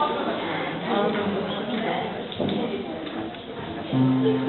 Um, Thank you.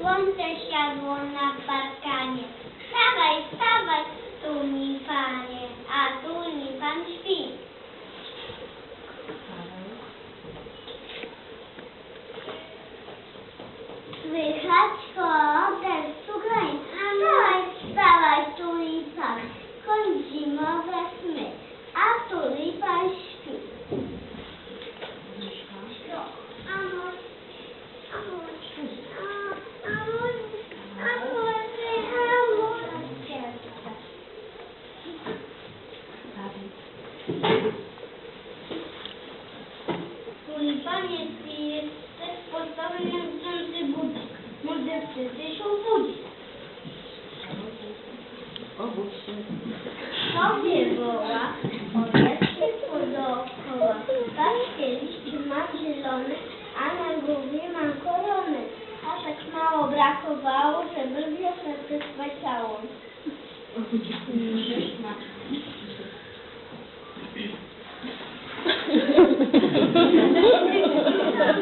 Słońce siadło na parkanie. Wstawaj, wstawaj, tu mi panie.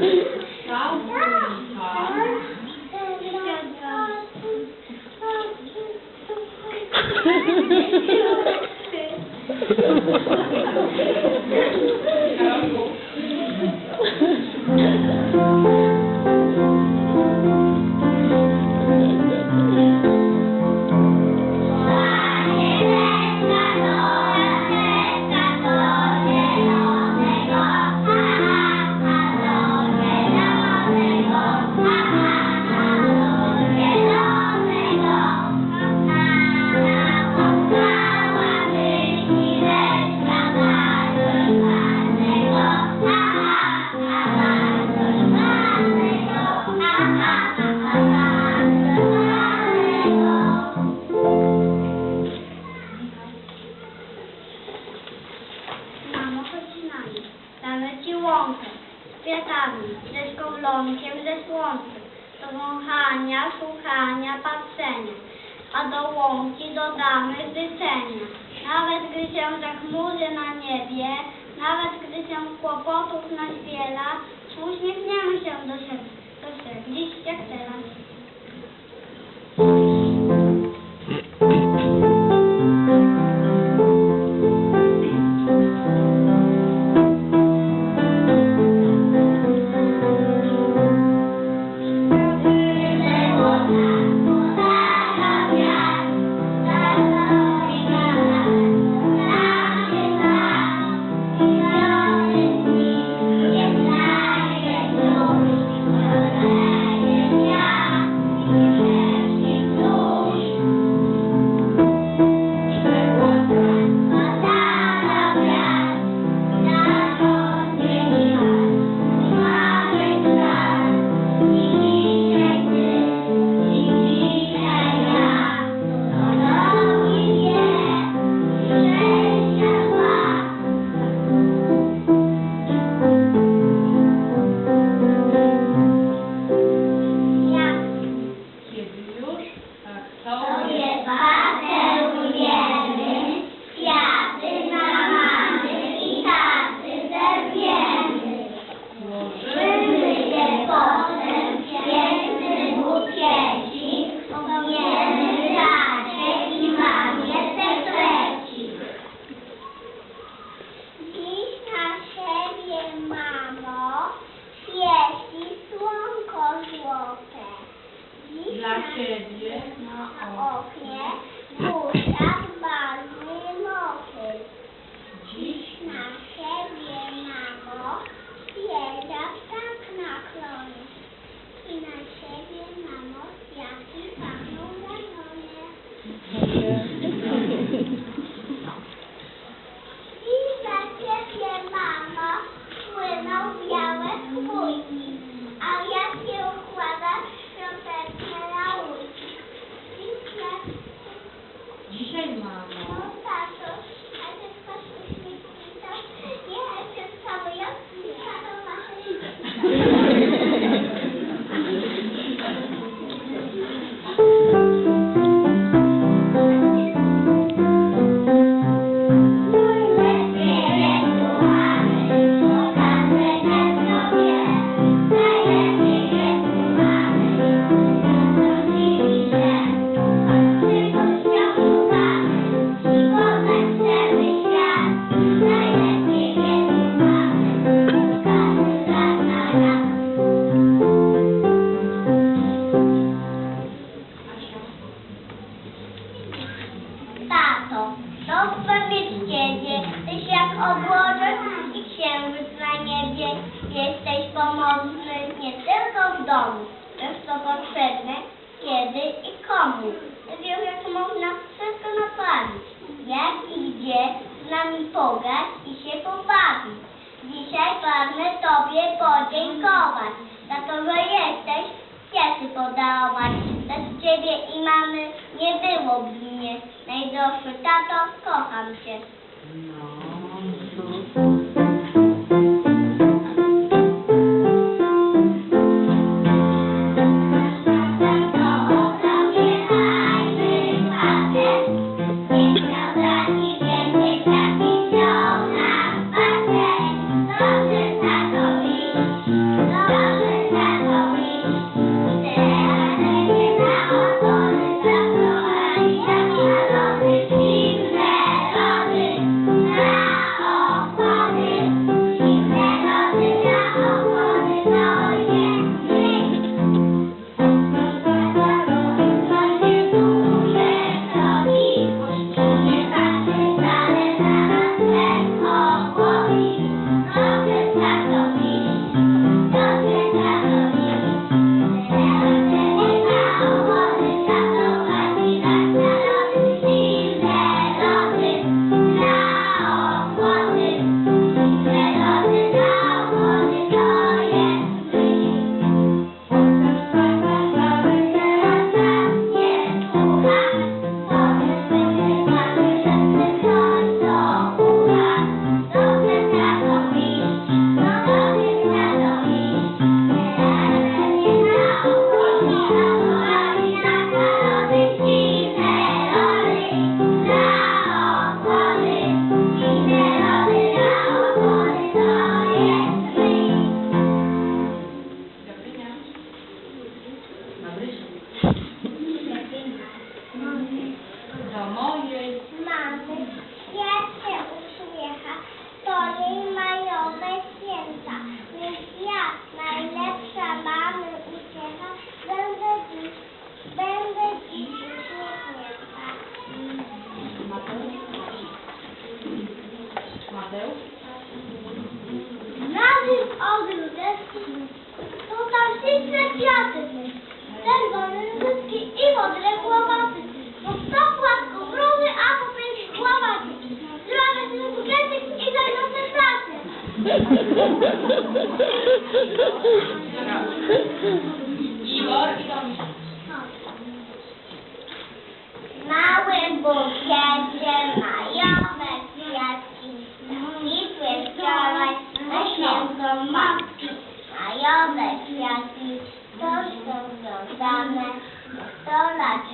Thank you. nauki dodamy życzenia. Nawet gdy się tak zachmurzy na niebie, nawet gdy się kłopotów naświela, uśmiechniemy się do siebie, do siebie, dziś jak teraz. W domu, lecz to potrzebne kiedy i komu. Wiesz, jak można wszystko naprawić. Jak i gdzie z nami pograć i się pobawić. Dzisiaj pragnę Tobie podziękować za to, że jesteś, kwiaty podarować. Bez Ciebie i mamy nie byłoby mnie. Najdroższy tato, kocham Cię. No, Igor i Dominik. Mały bukiecie majowe kwiatki, kwitły wczoraj na święto matki. Wciąż są związane, sto lat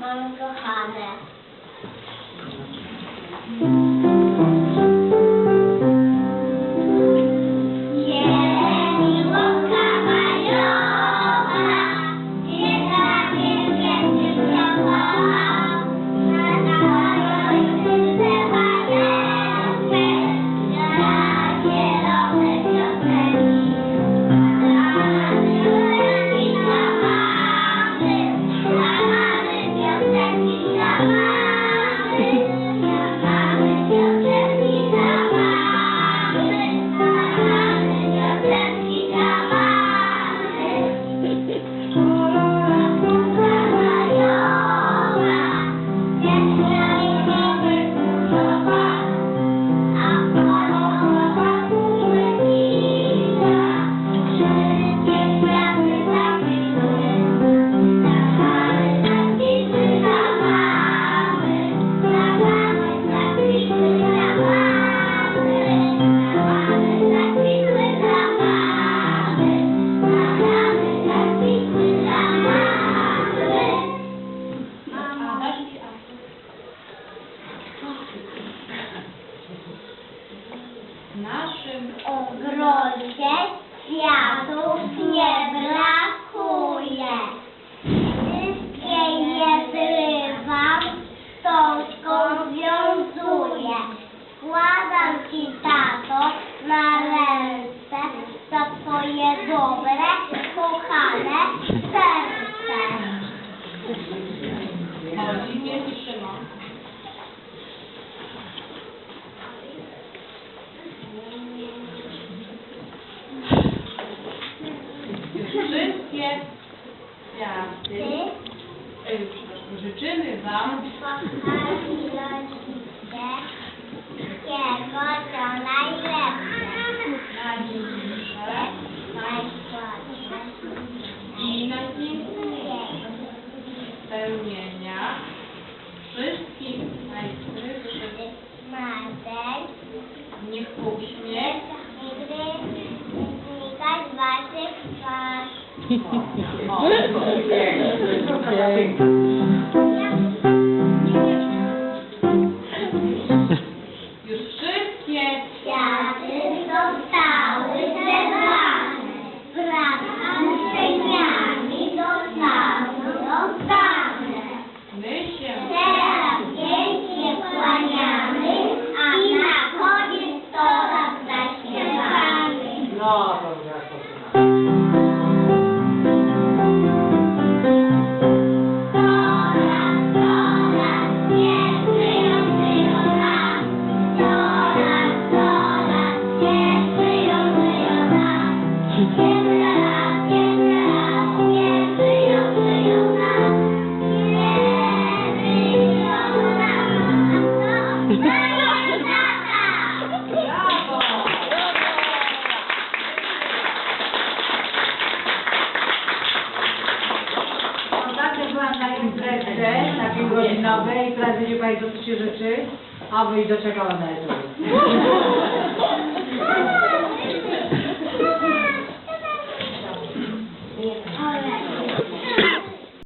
mam kochane. Życzymy Wam kochani rodzice wszystkiego, co najlepsze. I najpiękniejsze spełnienia wszystkich najskrytszych marzeń. Niech uśmiech nigdy znika z Waszych twarz. O. Yeah.